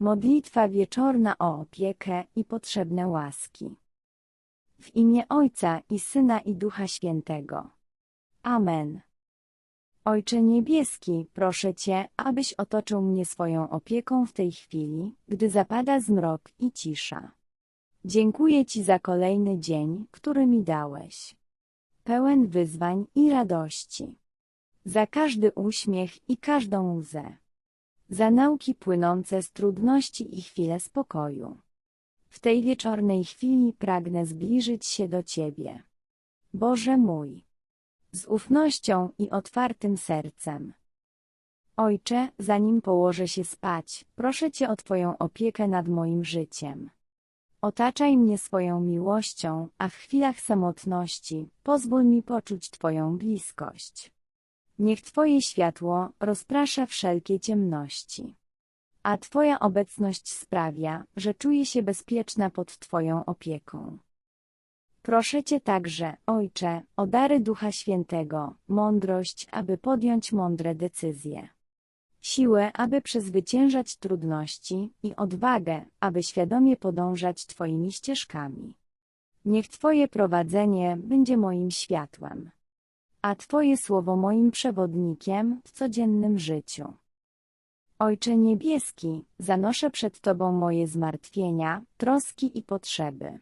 Modlitwa wieczorna o opiekę i potrzebne łaski. W imię Ojca i Syna i Ducha Świętego. Amen. Ojcze Niebieski, proszę Cię, abyś otoczył mnie swoją opieką w tej chwili, gdy zapada zmrok i cisza. Dziękuję Ci za kolejny dzień, który mi dałeś. Pełen wyzwań i radości. Za każdy uśmiech i każdą łzę. Za nauki płynące z trudności i chwile spokoju. W tej wieczornej chwili pragnę zbliżyć się do Ciebie. Boże mój. Z ufnością i otwartym sercem. Ojcze, zanim położę się spać, proszę Cię o Twoją opiekę nad moim życiem. Otaczaj mnie swoją miłością, a w chwilach samotności pozwól mi poczuć Twoją bliskość. Niech Twoje światło rozprasza wszelkie ciemności. A Twoja obecność sprawia, że czuję się bezpieczna pod Twoją opieką. Proszę Cię także, Ojcze, o dary Ducha Świętego, mądrość, aby podjąć mądre decyzje. Siłę, aby przezwyciężać trudności i odwagę, aby świadomie podążać Twoimi ścieżkami. Niech Twoje prowadzenie będzie moim światłem, a Twoje słowo moim przewodnikiem w codziennym życiu. Ojcze Niebieski, zanoszę przed Tobą moje zmartwienia, troski i potrzeby.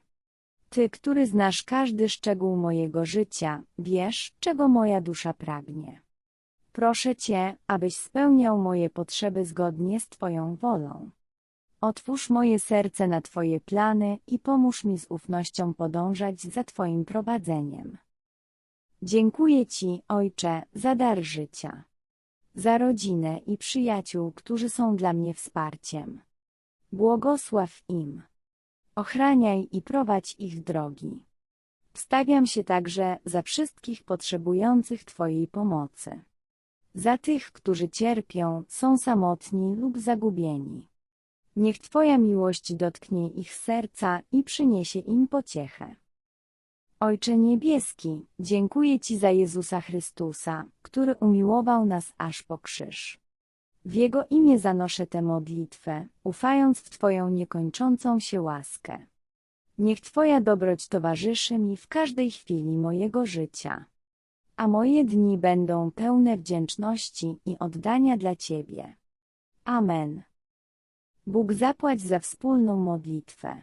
Ty, który znasz każdy szczegół mojego życia, wiesz, czego moja dusza pragnie. Proszę Cię, abyś spełniał moje potrzeby zgodnie z Twoją wolą. Otwórz moje serce na Twoje plany i pomóż mi z ufnością podążać za Twoim prowadzeniem. Dziękuję Ci, Ojcze, za dar życia. Za rodzinę i przyjaciół, którzy są dla mnie wsparciem. Błogosław im. Ochraniaj i prowadź ich drogi. Wstawiam się także za wszystkich potrzebujących Twojej pomocy. Za tych, którzy cierpią, są samotni lub zagubieni. Niech Twoja miłość dotknie ich serca i przyniesie im pociechę. Ojcze Niebieski, dziękuję Ci za Jezusa Chrystusa, który umiłował nas aż po krzyż. W Jego imię zanoszę tę modlitwę, ufając w Twoją niekończącą się łaskę. Niech Twoja dobroć towarzyszy mi w każdej chwili mojego życia. A moje dni będą pełne wdzięczności i oddania dla Ciebie. Amen. Bóg zapłać za wspólną modlitwę.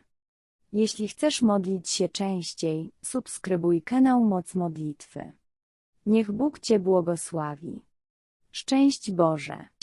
Jeśli chcesz modlić się częściej, subskrybuj kanał Moc Modlitwy. Niech Bóg Cię błogosławi. Szczęść Boże.